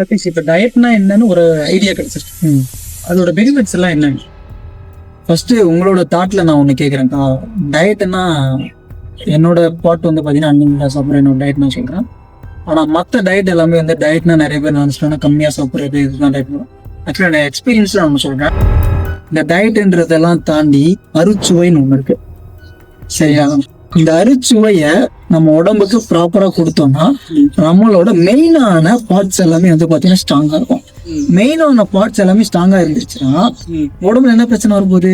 சதீஷ் இப்போ டயட்னா என்னன்னு ஒரு ஐடியா கிடைச்சிருக்கு. அதோட பெனிஃபிட்ஸ் எல்லாம் என்னங்க ஃபர்ஸ்ட் உங்களோட தாட்ல நான் ஒன்று கேட்குறேன்க்கா டயட்னா என்னோட பாட் வந்து பார்த்தீங்கன்னா அன்லிமிட்டாக சாப்பிட்ற என்னோட டயட் நான் சொல்கிறேன் ஆனால் மற்ற டயட் எல்லாமே வந்து டயட்னா நிறைய பேர் நினச்சிட்டோன்னா கம்மியாக சாப்பிட்றது இதுதான் டயட் ஆக்சுவலாக நான் எக்ஸ்பீரியன்ஸில் நான் சொல்கிறேன் இந்த டயட்ன்றதெல்லாம் தாண்டி அறுச்சுவைன்னு ஒன்று இருக்கு. சரியா? இந்த அறுச்சுவையை நம்ம உடம்புக்கு ப்ராப்பராக கொடுத்தோம்னா நம்மளோட மெயினான பார்ட்ஸ் எல்லாமே வந்து பார்த்தீங்கன்னா ஸ்ட்ராங்காக இருக்கும். மெயினான பார்ட்ஸ் எல்லாமே ஸ்ட்ராங்காக இருந்துச்சுன்னா உடம்புல என்ன பிரச்சனை வரும்போது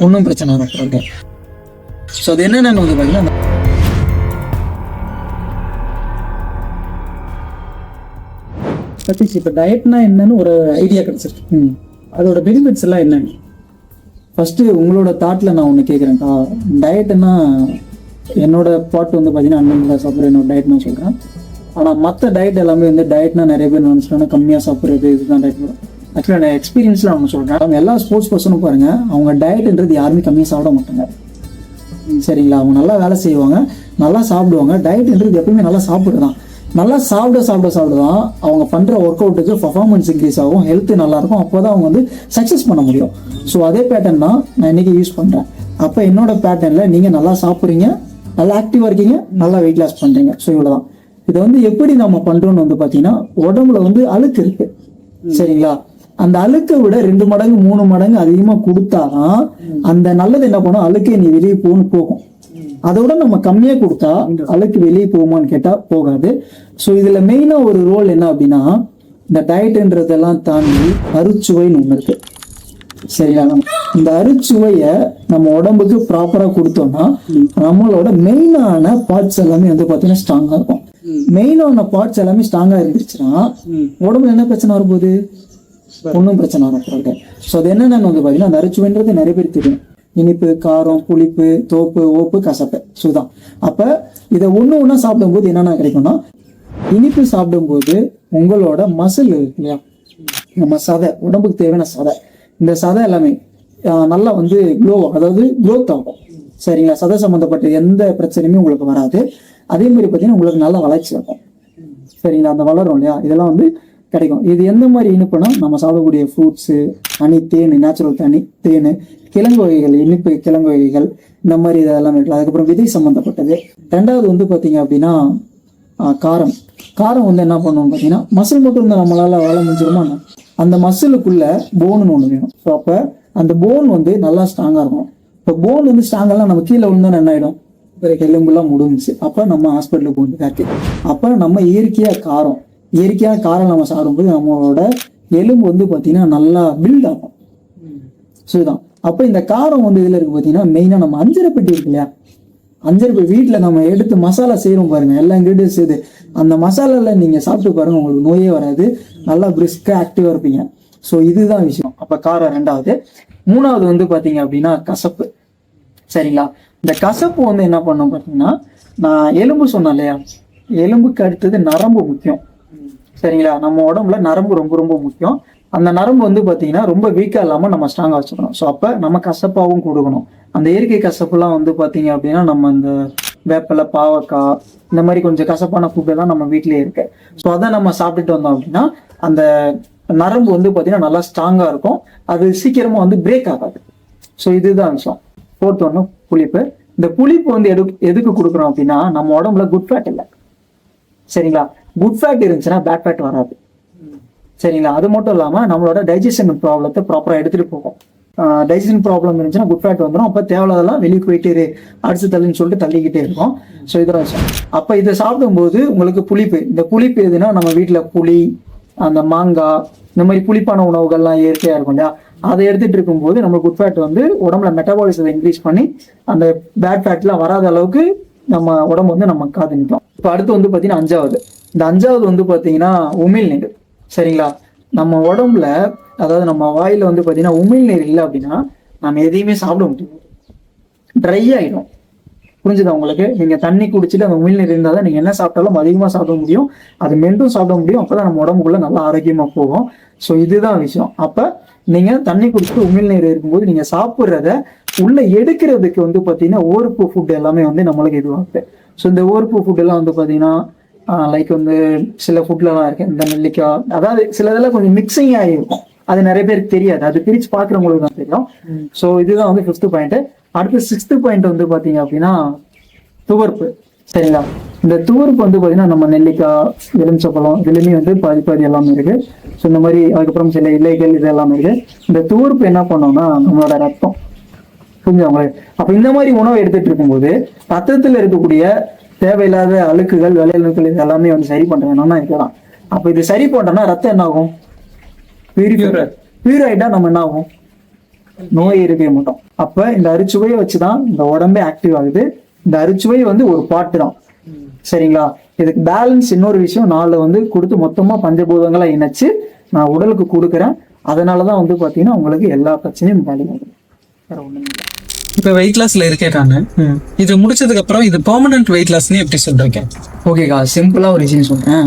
ஒன்றும் பிரச்சனை வராது ஸோ அது என்னென்னு வந்து பார்த்தீங்கன்னா சதீஷ் இப்போ டயட்னா என்னன்னு ஒரு ஐடியா கிடைச்சிருக்கு. அதோட பெனிஃபிட்ஸ் எல்லாம் என்னங்க ஃபர்ஸ்ட் உங்களோட தாட்ல நான் ஒன்று கேட்குறேன்க்கா டயட்னா என்னோட பாட் வந்து பார்த்தீங்கன்னா அன்லிமிட்டாக சாப்பிட்ற என்னோட டயட் நான் சொல்கிறேன் ஆனால் மற்ற டயட் எல்லாமே வந்து டயட்னா நிறைய பேர் நினச்சிட்டோன்னா கம்மியாக சாப்பிட்றது இதுதான் டயட் ஆக்சுவலாக நான் எக்ஸ்பீரியன்ஸில் நான் சொல்கிறேன் அவங்க எல்லா ஸ்போர்ட்ஸ் பர்சனும் பாருங்க அவங்க டயட்ன்றது யாருமே கம்மியாக சாப்பிட மாட்டாங்க. சரிங்களா? அவங்க நல்லா வேலை செய்வாங்க நல்லா சாப்பிடுவாங்க. டயட்ன்றது எப்பவுமே நல்லா சாப்பிடுதான் நல்லா சாப்பிட சாப்பிட சாப்பிட தான் அவங்க பண்ணுற ஒர்க் அவுட்டுக்கு பர்ஃபார்மன்ஸ் இன்க்ரீஸ் ஆகும் ஹெல்த் நல்லா இருக்கும் அப்போ தான் அவங்க வந்து சக்ஸஸ் பண்ண முடியும். ஸோ அதே பேட்டர்ன் தான் நான் இன்னைக்கு யூஸ் பண்ணுறேன் அப்போ என்னோட பேட்டர்னில் நீங்கள் நல்லா சாப்பிட்றீங்க நல்லா ஆக்டிவாக இருக்கீங்க நல்லா வெயிட் லாஸ் பண்ணுறீங்க ஸோ இவ்வளோதான் இதை வந்து எப்படி நம்ம பண்ணுறோம்னு வந்து பார்த்தீங்கன்னா உடம்புல வந்து அழுக்கு இருக்கு. சரிங்களா? அந்த அழுக்கை விட ரெண்டு மடங்கு மூணு மடங்கு அதிகமாக கொடுத்தாதான் அந்த நல்லது என்ன பண்ணும்? அழுக்கே நீ வெளியே போகணும் போகும். அதை விட நம்ம கம்மியா கொடுத்தா அழுக்கு வெளியே போகுமான்னு கேட்டா போகாது. ஸோ இதுல மெயினா ஒரு ரோல் என்ன அப்படின்னா இந்த டயட்ன்றதெல்லாம் தாண்டி அறுச்சுவைன்னு ஒண்ணு இருக்கு சரியா? இந்த அறுச்சுவையை நம்ம உடம்புக்கு ப்ராப்பரா கொடுத்தோம்னா நம்மளோட மெயினான பார்ட்ஸ் எல்லாமே வந்து பாத்தீங்கன்னா ஸ்ட்ராங்கா இருக்கும். மெயினான பார்ட்ஸ் எல்லாமே ஸ்ட்ராங்கா இருந்துச்சுன்னா உடம்புல என்ன பிரச்சனை வரும்போது ஒன்றும் பிரச்சனை வரக்கூடாது ஸோ அது என்னென்னு வந்து பார்த்தீங்கன்னா அந்த அரிச்சுவைன்றது நிறைய பேர் தெரியும். இனிப்பு காரம் புளிப்பு தோப்பு ஓப்பு கசப்பு. சுதான் அப்போ இதை ஒன்று ஒன்றா சாப்பிடும்போது என்னென்ன கிடைக்கும்னா இனிப்பு சாப்பிடும்போது உங்களோட மசில் இருக்கு இல்லையா? நம்ம சதை உடம்புக்கு தேவையான சதை. இந்த சதை எல்லாமே ஆஹ், நல்லா வந்து க்ளோ அதாவது க்ரோத் ஆகும். சரிங்களா? சதை சம்மந்தப்பட்ட எந்த பிரச்சனையுமே உங்களுக்கு வராது. அதே மாதிரி பார்த்தீங்கன்னா உங்களுக்கு நல்ல வளர்ச்சி இருக்கும் சரிங்களா? அந்த வளரும் இல்லையா? இதெல்லாம் வந்து கிடைக்கும். இது எந்த மாதிரி இனிப்புனா நம்ம சாப்பிடக்கூடிய ஃப்ரூட்ஸு தனி தேன் நேச்சுரல் தனி தேன். கிழங்கு வகைகள் இனிப்பு கிழங்கு வகைகள் இந்த மாதிரி இதெல்லாம் இருக்கலாம் அதுக்கப்புறம் விதை சம்மந்தப்பட்டது ரெண்டாவது வந்து பார்த்தீங்க அப்படின்னா காரம். காரம் வந்து என்ன பண்ணுவோம் பார்த்தீங்கன்னா மசில் மட்டும் இருந்தால் நம்மளால வேலை முடிஞ்சிருமா? அந்த மசிலுக்குள்ள போன்னு ஒன்று வேணும். ஸோ அப்போ அந்த போன் வந்து நல்லா ஸ்ட்ராங்காக இருக்கும் இப்போ போன் வந்து ஸ்ட்ராங்கெல்லாம் நம்ம கீழே விழுந்தா என்ன ஆகிடும் பிறகு எலும்புலாம் முடிஞ்சுச்சு. அப்போ நம்ம ஹாஸ்பிட்டலுக்கு போக வேண்டியதா இருக்கு அப்போ நம்ம இயற்கையாக காரம் இயற்கையாக காரம் நம்ம சாப்பிடும்போது நம்மளோட எலும்பு வந்து பார்த்தீங்கன்னா நல்லா பில்ட் ஆகும். ஸோ இதுதான் அப்போ இந்த காரம் வந்து இதில் இருக்கு பார்த்தீங்கன்னா மெயினாக நம்ம அஞ்சரை பெட்டி இருக்கு இல்லையா? அஞ்சரைப்பட்டி வீட்டில் நம்ம எடுத்து மசாலா செய்கிறோம் பாருங்க. எல்லா இன்க்ரீடியன்ஸ் இது. அந்த மசாலாவில் நீங்கள் சாப்பிட்டு பாருங்க உங்களுக்கு நோயே வராது. நல்லா பிரிஸ்காக ஆக்டிவாக இருப்பீங்க. ஸோ இதுதான் விஷயம். அப்போ காரம் ரெண்டாவது. மூணாவது வந்து பார்த்தீங்க அப்படின்னா கசப்பு. சரிங்களா? இந்த கசப்பு வந்து என்ன பண்ணும் பார்த்தீங்கன்னா நான் எலும்பு சொன்னேன் இல்லையா? எலும்புக்கு அடுத்தது நரம்பு முக்கியம். சரிங்களா? நம்ம உடம்புல நரம்பு ரொம்ப ரொம்ப முக்கியம். அந்த நரம்பு வந்து பார்த்தீங்கன்னா ரொம்ப வீக்காக இல்லாமல் நம்ம ஸ்ட்ராங்காக வச்சுக்கணும். ஸோ அப்போ நம்ம கசப்பாகவும் கொடுக்கணும். அந்த இயற்கை கசப்புலாம் வந்து பார்த்தீங்க அப்படின்னா நம்ம இந்த வேப்பிலை பாவக்காய் இந்த மாதிரி கொஞ்சம் கசப்பான ஃபுட்டெல்லாம் நம்ம வீட்டிலேயே இருக்கு. ஸோ அதை நம்ம சாப்பிட்டுட்டு வந்தோம் அப்படின்னா அந்த நரம்பு வந்து பார்த்தீங்கன்னா நல்லா ஸ்ட்ராங்காக இருக்கும். அது சீக்கிரமாக வந்து பிரேக் ஆகாது. ஸோ இதுதான் விஷயம் ஃபோர்த் ஒன்று புளிப்பு. இந்த புளிப்பு வந்து எடு எதுக்கு கொடுக்குறோம் அப்படின்னா நம்ம உடம்புல குட் ஃபேட் இல்லை. சரிங்களா? குட் ஃபேட் இருந்துச்சுன்னா பேட் ஃபேட் வராது. சரிங்களா? அது மட்டும் இல்லாமல் நம்மளோட டைஜஷன் ப்ராப்ளத்தை ப்ராப்பராக எடுத்துகிட்டு போகும். டைஜஷன் ப்ராப்ளம் இருந்துச்சுன்னா குட் ஃபேட் வந்துடும் அப்போ தேவையில்லாதெல்லாம் வெளியே போயிட்டு இரு, அடிச்சு தள்ளுன்னு சொல்லிட்டு தள்ளிக்கிட்டே இருக்கும். ஸோ இதெல்லாம் விஷயம் அப்போ இதை சாப்பிடும்போது உங்களுக்கு புளிப்பு. இந்த புளிப்பு எதுனா நம்ம வீட்டில் புளி அந்த மாங்காய் இந்த மாதிரி புளிப்பான உணவுகள்லாம் இயற்கையாக இருக்கும் இல்லையா? அதை எடுத்துகிட்டு இருக்கும்போது நம்ம குட் ஃபேட் வந்து உடம்புல மெட்டபாலிசத்தை இன்க்ரீஸ் பண்ணி அந்த பேட் ஃபேட்லாம் வராத அளவுக்கு நம்ம உடம்பு வந்து நம்ம காது நிற்கும் இப்போ அடுத்து வந்து பார்த்தீங்கன்னா அஞ்சாவது. இந்த அஞ்சாவது வந்து பார்த்தீங்கன்னா உமிழ்நீர். சரிங்களா? நம்ம உடம்புல அதாவது நம்ம வாயில வந்து பார்த்தீங்கன்னா உமிழ்நீர் இல்லை அப்படின்னா நம்ம எதையுமே சாப்பிட முடியும் ட்ரை ஆயிடும். புரிஞ்சுதா உங்களுக்கு? நீங்க தண்ணி குடிச்சிட்டு அந்த உமிழ்நீர் இருந்தால் தான் நீங்க என்ன சாப்பிட்டாலும் அதிகமாக சாப்பிட முடியும். அது மென்றும் சாப்பிட முடியும். அப்பதான் நம்ம உடம்புக்குள்ள நல்லா ஆரோக்கியமா போகும். ஸோ இதுதான் விஷயம். அப்ப நீங்க தண்ணி குடிச்சிட்டு உமிழ்நீர் இருக்கும்போது நீங்க சாப்பிட்றத உள்ள எடுக்கிறதுக்கு வந்து பார்த்தீங்கன்னா ஓர்ப்பு ஃபுட் எல்லாமே வந்து நம்மளுக்கு இதுவாகுது. ஸோ இந்த ஓர்ப்பு ஃபுட் எல்லாம் வந்து பார்த்தீங்கன்னா லைக் வந்து சில ஃபுட்லலாம் இருக்கு இந்த நெல்லிக்காய். அதாவது சில இதெல்லாம் கொஞ்சம் மிக்சிங் ஆகிருக்கும் அது நிறைய பேருக்கு தெரியாது. அது பிரிச்சு பார்க்குறவங்களுக்கு தான் தெரியும். ஸோ இதுதான் வந்து ஃபிஃப்த் பாயிண்ட் அடுத்து சிக்ஸ்த் பாயிண்ட் வந்து பார்த்தீங்க அப்படின்னா துவர்ப்பு. சரிங்களா? இந்த துவர்ப்பு வந்து பார்த்தீங்கன்னா நம்ம நெல்லிக்காய் எலுமிச்சப்பழம் இதுலேயுமே வந்து பாதி பாதி எல்லாமே இருக்கு. ஸோ இந்த மாதிரி அதுக்கப்புறம் சில இலைகள் இது எல்லாமே இருக்கு. இந்த துவர்ப்பு என்ன பண்ணோம்னா நம்மளோட ரத்தம். புரிஞ்சுங்களே அப்ப இந்த மாதிரி உணவு எடுத்துட்டு இருக்கும்போது ரத்தத்தில் இருக்கக்கூடிய தேவையில்லாத அழுக்குகள் விளையாட்டுகள் இது எல்லாமே வந்து சரி பண்ற வேணும்னா இருக்கலாம் அப்ப இது சரி பண்றோம்னா ரத்தம் என்ன ஆகும் பியூர் ஆயிட்டா நம்ம என்ன ஆகும் நோய் இருக்கவே மாட்டோம். அப்ப இந்த அரிச்சுவையை வச்சுதான் இந்த உடம்பே ஆக்டிவ் ஆகுது. இந்த அரிச்சுவை வந்து ஒரு பாட்டு தான். சரிங்களா? இதுக்கு பேலன்ஸ் இன்னொரு விஷயம் நாளில் வந்து கொடுத்து மொத்தமா பஞ்சபூதங்களை இணைச்சு நான் உடலுக்கு கொடுக்குறேன். அதனாலதான் வந்து பாத்தீங்கன்னா உங்களுக்கு எல்லா பிரச்சனையும் பாதிக்கும் வேற ஒண்ணுமே இல்லை இப்போ வெயிட் லாஸ்ல இருக்கேன் நான். இது முடிச்சதுக்கு அப்புறம் இது பெர்மனன்ட் வெயிட் லாஸ்னு எப்படி சொல்றீங்க? ஓகேக்கா சிம்பிளாக ஒரு விஷயம் சொல்கிறேன்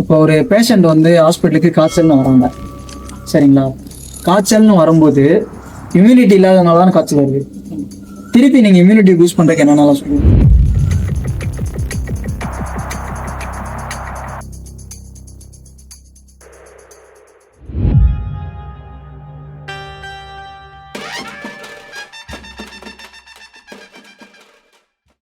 இப்போ ஒரு பேஷண்ட் வந்து ஹாஸ்பிட்டலுக்கு காய்ச்சல்னு வராங்க. சரிங்களா? காய்ச்சல்னு வரும்போது இம்யூனிட்டி இல்லாதனால தான் காய்ச்சல் வருது. திருப்பி நீங்கள் இம்யூனிட்டி பூஸ்ட் பண்ணுறதுக்கு என்னென்னலாம் சொல்லுங்கள்